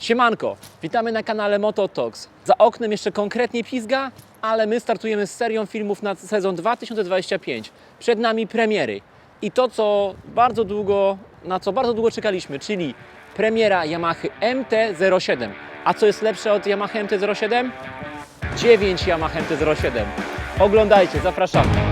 Siemanko, witamy na kanale Mototox. Za oknem jeszcze konkretnie pizga, ale my startujemy z serią filmów na sezon 2025. Przed nami premiery i to, co bardzo długo, na co bardzo długo czekaliśmy, czyli premiera Yamaha MT-07. A co jest lepsze od Yamaha MT-07? 9 Yamaha MT-07. Oglądajcie, zapraszamy.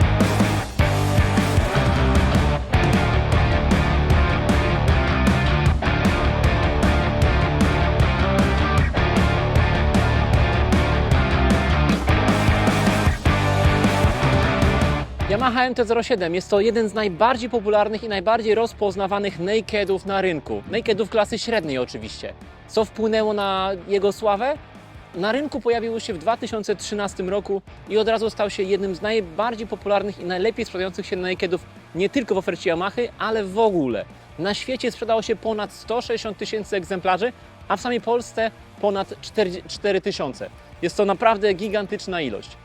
Yamaha MT-07 jest to jeden z najbardziej popularnych i najbardziej rozpoznawanych nakedów na rynku. Nakedów klasy średniej oczywiście. Co wpłynęło na jego sławę? Na rynku pojawił się w 2013 roku i od razu stał się jednym z najbardziej popularnych i najlepiej sprzedających się nakedów nie tylko w ofercie Yamaha, ale w ogóle. Na świecie sprzedało się ponad 160 tysięcy egzemplarzy, a w samej Polsce ponad 4 tysiące. Jest to naprawdę gigantyczna ilość.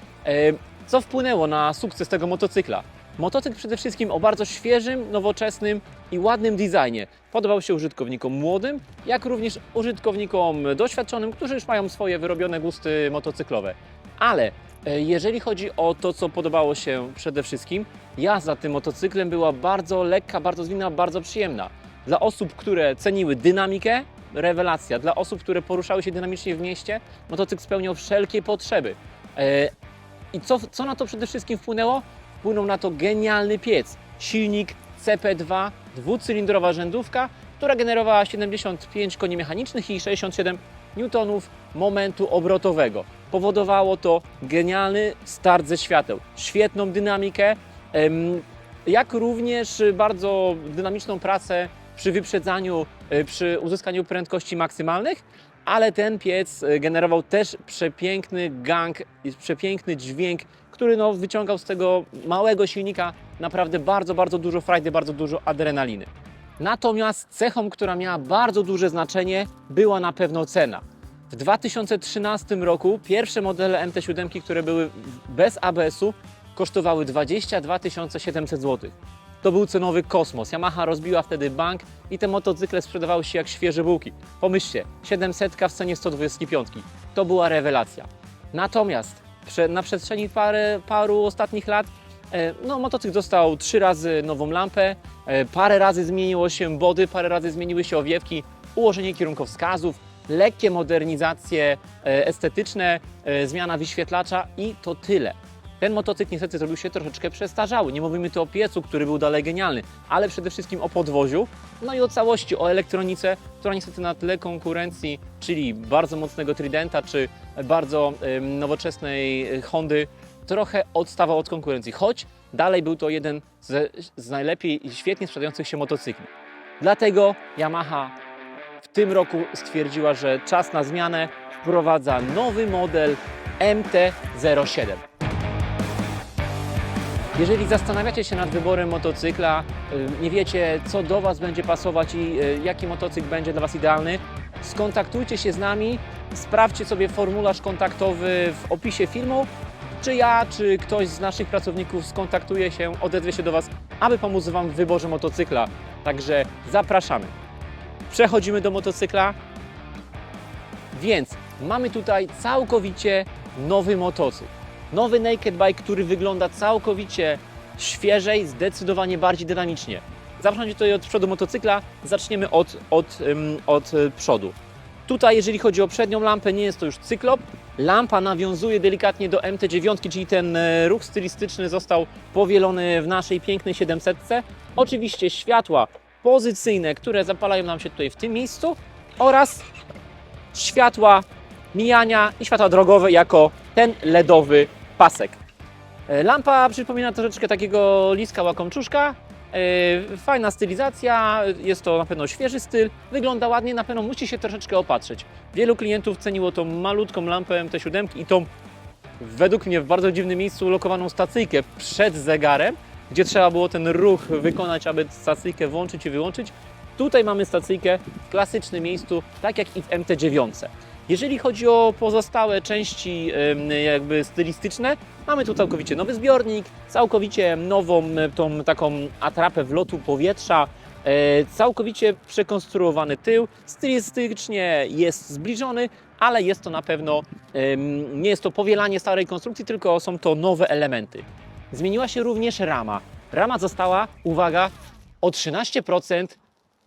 E, Co wpłynęło na sukces tego motocykla? Motocykl przede wszystkim o bardzo świeżym, nowoczesnym i ładnym designie. Podobał się użytkownikom młodym, jak również użytkownikom doświadczonym, którzy już mają swoje wyrobione gusty motocyklowe. Ale e, jeżeli chodzi o to, co podobało się przede wszystkim, jazda tym motocyklem była bardzo lekka, bardzo zwinna, bardzo przyjemna. Dla osób, które ceniły dynamikę, rewelacja. Dla osób, które poruszały się dynamicznie w mieście, motocykl spełniał wszelkie potrzeby. I co, co na to przede wszystkim wpłynęło? Wpłynął na to genialny piec. Silnik CP2, dwucylindrowa rzędówka, która generowała 75 koni mechanicznych i 67 newtonów momentu obrotowego. Powodowało to genialny start ze świateł, świetną dynamikę, jak również bardzo dynamiczną pracę przy wyprzedzaniu, e, przy uzyskaniu prędkości maksymalnych, ale ten piec e, generował też przepiękny gang, przepiękny dźwięk, który no, wyciągał z tego małego silnika naprawdę bardzo, bardzo dużo frajdy, bardzo dużo adrenaliny. Natomiast cechą, która miała bardzo duże znaczenie, była na pewno cena. W 2013 roku pierwsze modele MT7, które były bez ABS-u, kosztowały 22 700 zł. To był cenowy kosmos. Yamaha rozbiła wtedy bank i te motocykle sprzedawały się jak świeże bułki. Pomyślcie, 700 w cenie 125. To była rewelacja. Natomiast na przestrzeni parę, paru ostatnich lat e, no, motocykl dostał trzy razy nową lampę, e, parę razy zmieniło się body, parę razy zmieniły się owiewki, ułożenie kierunkowskazów, lekkie modernizacje e, estetyczne, zmiana wyświetlacza i to tyle. Ten motocykl niestety zrobił się troszeczkę przestarzały. Nie mówimy tu o piecu, który był dalej genialny, ale przede wszystkim o podwoziu, no i o całości, o elektronice, która niestety na tle konkurencji, czyli bardzo mocnego Tridenta czy bardzo nowoczesnej e, Hondy, trochę odstawał od konkurencji, choć dalej był to jeden z, z najlepiej i świetnie sprzedających się motocykli. Dlatego Yamaha w tym roku stwierdziła, że czas na zmianę, wprowadza nowy model MT-07. Jeżeli zastanawiacie się nad wyborem motocykla, y, nie wiecie co do Was będzie pasować i y, jaki motocykl będzie dla Was idealny, skontaktujcie się z nami, sprawdźcie sobie formularz kontaktowy w opisie filmu, czy ja, czy ktoś z naszych pracowników skontaktuje się, odezwie się do Was, aby pomóc Wam w wyborze motocykla. Także zapraszamy. Przechodzimy do motocykla. Więc mamy tutaj całkowicie nowy motocykl. Nowy Naked Bike, który wygląda całkowicie świeżej, zdecydowanie bardziej dynamicznie. Zaczniemy tutaj od przodu motocykla, zaczniemy od, od, od y, przodu. Tutaj, jeżeli chodzi o przednią lampę, nie jest to już cyklop. Lampa nawiązuje delikatnie do MT9, czyli ten e, ruch stylistyczny został powielony w naszej pięknej 700. Oczywiście światła pozycyjne, które zapalają nam się tutaj w tym miejscu oraz światła mijania i światła drogowe jako ten LEDowy pasek. E, Lampa przypomina troszeczkę takiego liska łakomczuszka. E, Fajna stylizacja, jest to na pewno świeży styl, wygląda ładnie, na pewno musi się troszeczkę opatrzyć. Wielu klientów ceniło tą malutką lampę MT7 i tą według mnie w bardzo dziwnym miejscu ulokowaną stacyjkę przed zegarem, gdzie trzeba było ten ruch wykonać, aby stacyjkę włączyć i wyłączyć. Tutaj mamy stacyjkę w klasycznym miejscu, tak jak i w MT9. Jeżeli chodzi o pozostałe części jakby stylistyczne, mamy tu całkowicie nowy zbiornik, całkowicie nową tą taką atrapę wlotu powietrza, E, całkowicie przekonstruowany tył, stylistycznie jest zbliżony, ale jest to na pewno, nie jest to powielanie starej konstrukcji, tylko są to nowe elementy. Zmieniła się również rama. Rama została, uwaga, o 13%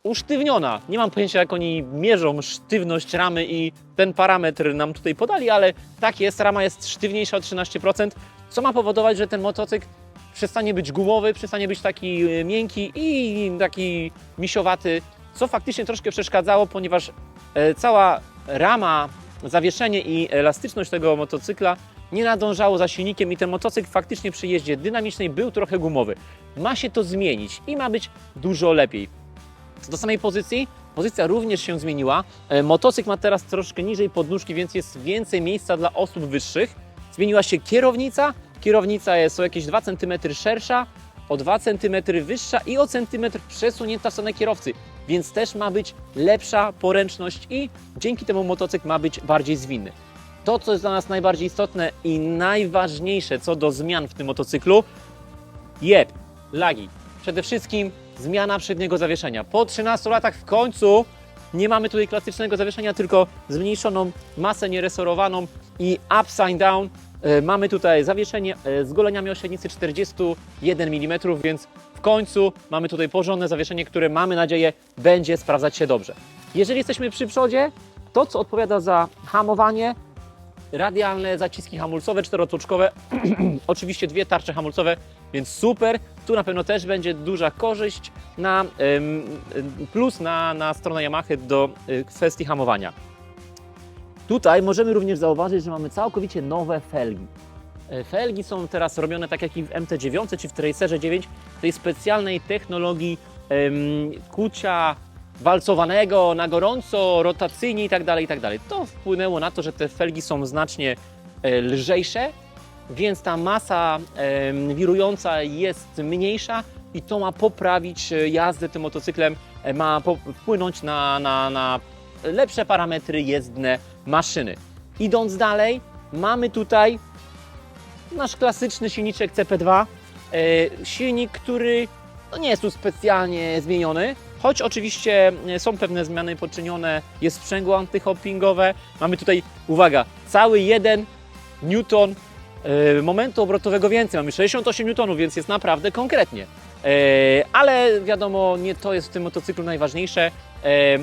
usztywniona. Nie mam pojęcia, jak oni mierzą sztywność ramy i ten parametr nam tutaj podali, ale tak jest, rama jest sztywniejsza o 13%, co ma powodować, że ten motocykl przestanie być gumowy, przestanie być taki e, miękki i taki misiowaty, co faktycznie troszkę przeszkadzało, ponieważ e, cała rama, zawieszenie i elastyczność tego motocykla nie nadążało za silnikiem i ten motocykl faktycznie przy jeździe dynamicznej był trochę gumowy. Ma się to zmienić i ma być dużo lepiej. Co do samej pozycji, pozycja również się zmieniła. E, Motocykl ma teraz troszkę niżej podnóżki, więc jest więcej miejsca dla osób wyższych. Zmieniła się kierownica. Kierownica jest o jakieś 2 cm szersza, o 2 cm wyższa i o centymetr przesunięta w stronę kierowcy, więc też ma być lepsza poręczność i dzięki temu motocykl ma być bardziej zwinny. To, co jest dla nas najbardziej istotne i najważniejsze co do zmian w tym motocyklu, jeb, lagi. Przede wszystkim zmiana przedniego zawieszenia. Po 13 latach w końcu nie mamy tutaj klasycznego zawieszenia, tylko zmniejszoną masę nieresorowaną i upside down. E, Mamy tutaj zawieszenie e, z goleniami o średnicy 41 mm, więc w końcu mamy tutaj porządne zawieszenie, które mamy nadzieję będzie sprawdzać się dobrze. Jeżeli jesteśmy przy przodzie, to co odpowiada za hamowanie, radialne zaciski hamulcowe, czterotoczkowe, oczywiście dwie tarcze hamulcowe, więc super. Tu na pewno też będzie duża korzyść na plus na, na stronę Yamaha do y, kwestii hamowania. Tutaj możemy również zauważyć, że mamy całkowicie nowe felgi. E, Felgi są teraz robione tak jak i w MT9 czy w Tracerze 9, tej specjalnej technologii kucia walcowanego na gorąco, rotacyjnie i tak dalej, i tak. To wpłynęło na to, że te felgi są znacznie e, lżejsze, więc ta masa wirująca jest mniejsza i to ma poprawić e, jazdę tym motocyklem, e, ma wpłynąć na, na, na lepsze parametry jezdne maszyny. Idąc dalej, mamy tutaj nasz klasyczny silniczek CP2. E, silnik, który no nie jest tu specjalnie zmieniony, choć oczywiście są pewne zmiany poczynione, jest sprzęgło antyhoppingowe. Mamy tutaj, uwaga, cały jeden newton momentu obrotowego więcej. Mamy 68 newtonów, więc jest naprawdę konkretnie. E, ale wiadomo, nie to jest w tym motocyklu najważniejsze. E,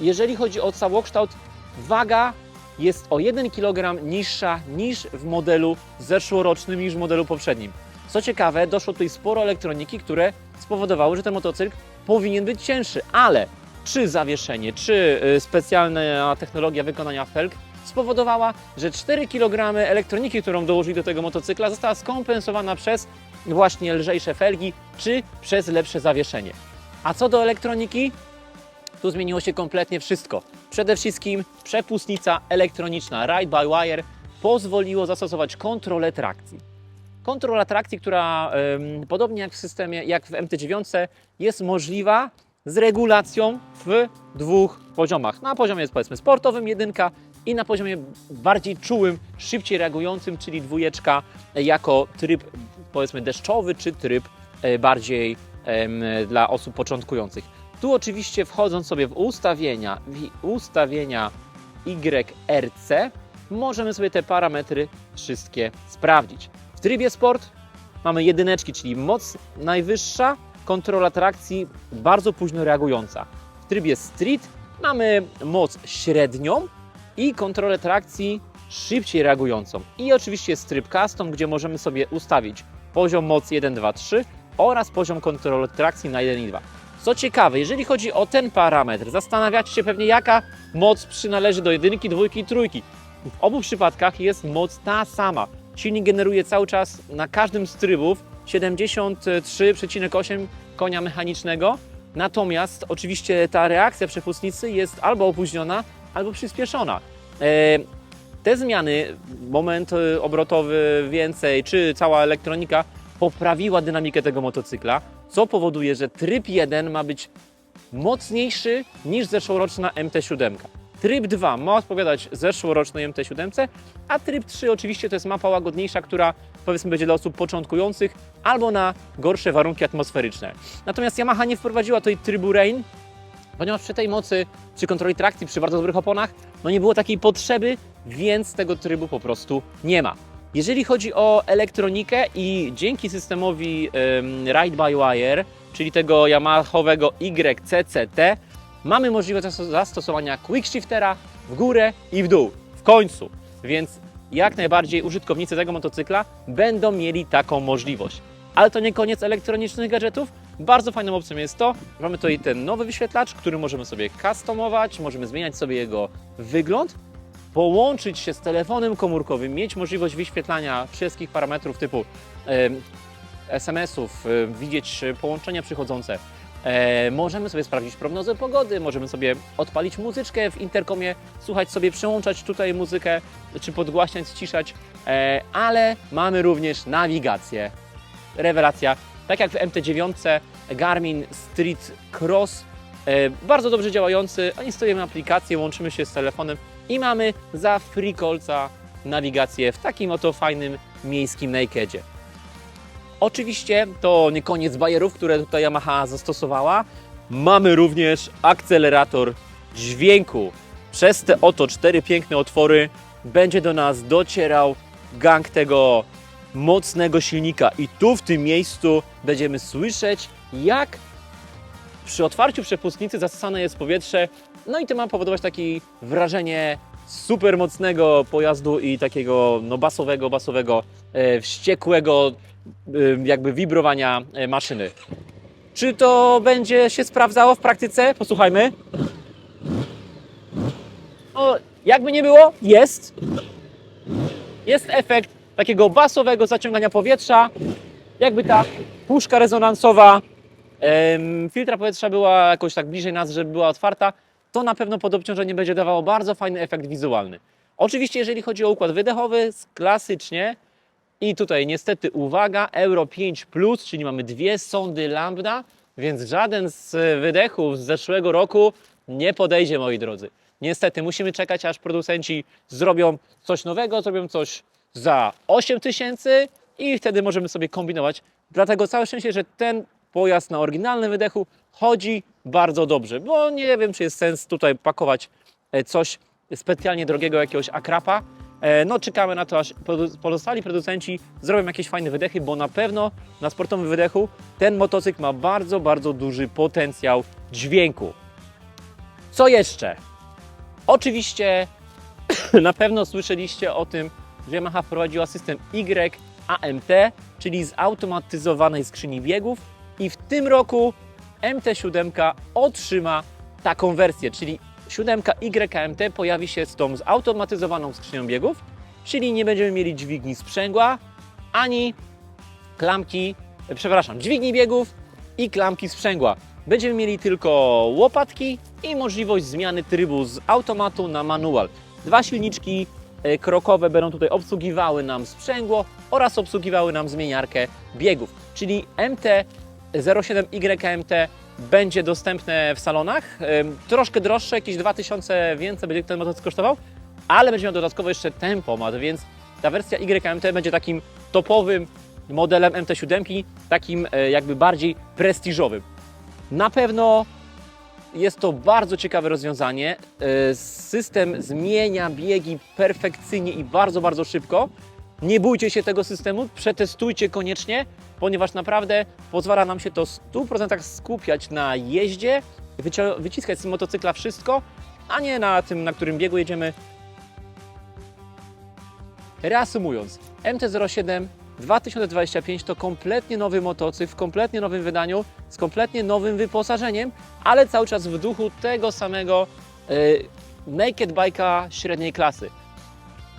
jeżeli chodzi o całokształt, waga jest o 1 kg niższa niż w modelu zeszłorocznym, niż w modelu poprzednim. Co ciekawe, doszło tutaj sporo elektroniki, które spowodowały, że ten motocykl powinien być cięższy, ale czy zawieszenie, czy specjalna technologia wykonania felg spowodowała, że 4 kg elektroniki, którą dołożyli do tego motocykla, została skompensowana przez właśnie lżejsze felgi, czy przez lepsze zawieszenie. A co do elektroniki, tu zmieniło się kompletnie wszystko. Przede wszystkim przepustnica elektroniczna Ride by Wire pozwoliło zastosować kontrolę trakcji. Kontrola trakcji, która em, podobnie jak w systemie, jak w MT9 jest możliwa z regulacją w dwóch poziomach. Na poziomie jest powiedzmy sportowym jedynka i na poziomie bardziej czułym, szybciej reagującym, czyli dwójeczka jako tryb powiedzmy deszczowy czy tryb e, bardziej dla osób początkujących. Tu oczywiście wchodząc sobie w ustawienia, w ustawienia YRC, możemy sobie te parametry wszystkie sprawdzić. W trybie sport mamy jedyneczki, czyli moc najwyższa, kontrola trakcji bardzo późno reagująca. W trybie street mamy moc średnią i kontrolę trakcji szybciej reagującą. I oczywiście jest tryb custom, gdzie możemy sobie ustawić poziom mocy 1, 2, 3 oraz poziom kontroli trakcji na 1 i 2. Co ciekawe, jeżeli chodzi o ten parametr, zastanawiacie się pewnie, jaka moc przynależy do jedynki, dwójki i trójki. W obu przypadkach jest moc ta sama. Silnik generuje cały czas na każdym z trybów 73,8 konia mechanicznego, natomiast oczywiście ta reakcja przepustnicy jest albo opóźniona, albo przyspieszona. E, te zmiany, moment e, obrotowy więcej, czy cała elektronika poprawiła dynamikę tego motocykla, co powoduje, że tryb 1 ma być mocniejszy niż zeszłoroczna MT7. Tryb 2 ma odpowiadać zeszłorocznej MT-7, a tryb 3 oczywiście to jest mapa łagodniejsza, która powiedzmy będzie dla osób początkujących albo na gorsze warunki atmosferyczne. Natomiast Yamaha nie wprowadziła tutaj trybu Rain, ponieważ przy tej mocy, przy kontroli trakcji, przy bardzo dobrych oponach, no nie było takiej potrzeby, więc tego trybu po prostu nie ma. Jeżeli chodzi o elektronikę i dzięki systemowi em, Ride by Wire, czyli tego Yamahowego YCCT, mamy możliwość zastos- zastosowania quick shiftera w górę i w dół. W końcu. Więc jak najbardziej użytkownicy tego motocykla będą mieli taką możliwość. Ale to nie koniec elektronicznych gadżetów. Bardzo fajną opcją jest to, że mamy tutaj ten nowy wyświetlacz, który możemy sobie customować, możemy zmieniać sobie jego wygląd, połączyć się z telefonem komórkowym, mieć możliwość wyświetlania wszystkich parametrów typu SMS-ów, widzieć połączenia przychodzące. E, możemy sobie sprawdzić prognozę pogody, możemy sobie odpalić muzyczkę w interkomie, słuchać sobie, przełączać tutaj muzykę, czy podgłaśniać, ściszać, e, ale mamy również nawigację. Rewelacja. Tak jak w MT9 Garmin Street Cross, e, bardzo dobrze działający, instalujemy aplikację, łączymy się z telefonem i mamy za free kolca nawigację w takim oto fajnym miejskim nakedzie. Oczywiście to nie koniec bajerów, które tutaj Yamaha zastosowała. Mamy również akcelerator dźwięku. Przez te oto cztery piękne otwory będzie do nas docierał gang tego mocnego silnika i tu w tym miejscu będziemy słyszeć jak przy otwarciu przepustnicy zasysane jest powietrze, no i to ma powodować takie wrażenie super mocnego pojazdu i takiego no, basowego, basowego, e, wściekłego e, jakby wibrowania e, maszyny. Czy to będzie się sprawdzało w praktyce? Posłuchajmy. O, jakby nie było, jest. Jest efekt takiego basowego zaciągania powietrza, jakby ta puszka rezonansowa filtra powietrza była jakoś tak bliżej nas, żeby była otwarta, to na pewno pod obciążeniem będzie dawało bardzo fajny efekt wizualny. Oczywiście, jeżeli chodzi o układ wydechowy, klasycznie i tutaj niestety uwaga, Euro 5, czyli mamy dwie sondy lambda, więc żaden z wydechów z zeszłego roku nie podejdzie, moi drodzy. Niestety musimy czekać, aż producenci zrobią coś nowego, zrobią coś za 8 tysięcy i wtedy możemy sobie kombinować. Dlatego całe szczęście, że ten pojazd na oryginalnym wydechu chodzi bardzo dobrze, bo nie wiem, czy jest sens tutaj pakować e, coś specjalnie drogiego, jakiegoś akrapa. E, No czekamy na to, aż pozostali producenci zrobią jakieś fajne wydechy, bo na pewno na sportowym wydechu ten motocykl ma bardzo, bardzo duży potencjał dźwięku. Co jeszcze? Oczywiście na pewno słyszeliście o tym, Yamaha wprowadziła system YAMT, czyli zautomatyzowanej skrzyni biegów i w tym roku MT7 otrzyma taką wersję, czyli 7 YAMT pojawi się z tą zautomatyzowaną skrzynią biegów, czyli nie będziemy mieli dźwigni sprzęgła, ani klamki, przepraszam, dźwigni biegów i klamki sprzęgła. Będziemy mieli tylko łopatki i możliwość zmiany trybu z automatu na manual. Dwa silniczki krokowe będą tutaj obsługiwały nam sprzęgło oraz obsługiwały nam zmieniarkę biegów. Czyli MT-07 YMT będzie dostępne w salonach. Em, Troszkę droższe, jakieś 2000 więcej będzie ten motocykl kosztował, ale będzie miał dodatkowo jeszcze tempomat, więc ta wersja YMT będzie takim topowym modelem MT-7, takim e, jakby bardziej prestiżowym. Na pewno jest to bardzo ciekawe rozwiązanie. E, System zmienia biegi perfekcyjnie i bardzo, bardzo szybko. Nie bójcie się tego systemu, przetestujcie koniecznie, ponieważ naprawdę pozwala nam się to w 100% skupiać na jeździe, wyciskać z motocykla wszystko, a nie na tym, na którym biegu jedziemy. Reasumując, MT-07 2025 to kompletnie nowy motocykl w kompletnie nowym wydaniu, z kompletnie nowym wyposażeniem, ale cały czas w duchu tego samego y, naked bike'a średniej klasy.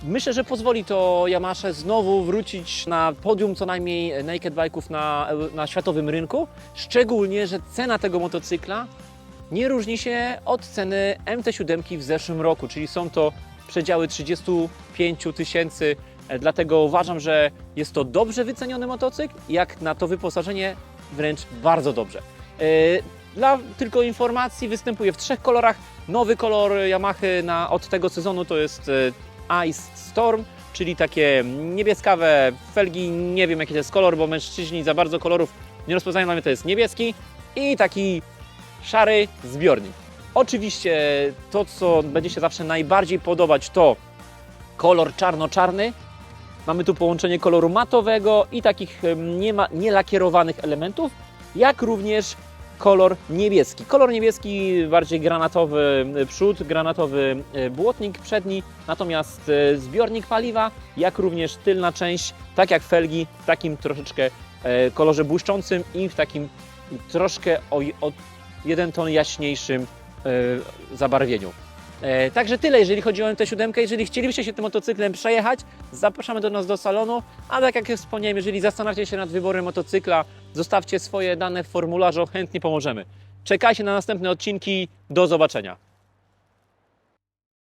Myślę, że pozwoli to Yamasze znowu wrócić na podium co najmniej naked bike'ów na, na światowym rynku, szczególnie, że cena tego motocykla nie różni się od ceny MT-7 w zeszłym roku, czyli są to przedziały 35 tysięcy, dlatego uważam, że jest to dobrze wyceniony motocykl, jak na to wyposażenie wręcz bardzo dobrze. E, Dla tylko informacji występuje w trzech kolorach. Nowy kolor Yamaha na, od tego sezonu to jest e, Ice Storm, czyli takie niebieskawe felgi. Nie wiem jaki to jest kolor, bo mężczyźni za bardzo kolorów nie rozpoznają, dla mnie to jest niebieski i taki szary zbiornik. Oczywiście to, co będzie się zawsze najbardziej podobać, to kolor czarno-czarny. Mamy tu połączenie koloru matowego i takich nie ma- nielakierowanych elementów, jak również kolor niebieski. Kolor niebieski bardziej granatowy przód, granatowy y, błotnik przedni, natomiast y, zbiornik paliwa, jak również tylna część, tak jak felgi, w takim troszeczkę e, kolorze błyszczącym i w takim troszkę o, o jeden ton jaśniejszym e, zabarwieniu. E, Także tyle, jeżeli chodzi o MT7. Jeżeli chcielibyście się tym motocyklem przejechać, zapraszamy do nas do salonu. A tak jak wspomniałem, jeżeli zastanawiacie się nad wyborem motocykla, zostawcie swoje dane w formularzu, chętnie pomożemy. Czekajcie na następne odcinki. Do zobaczenia.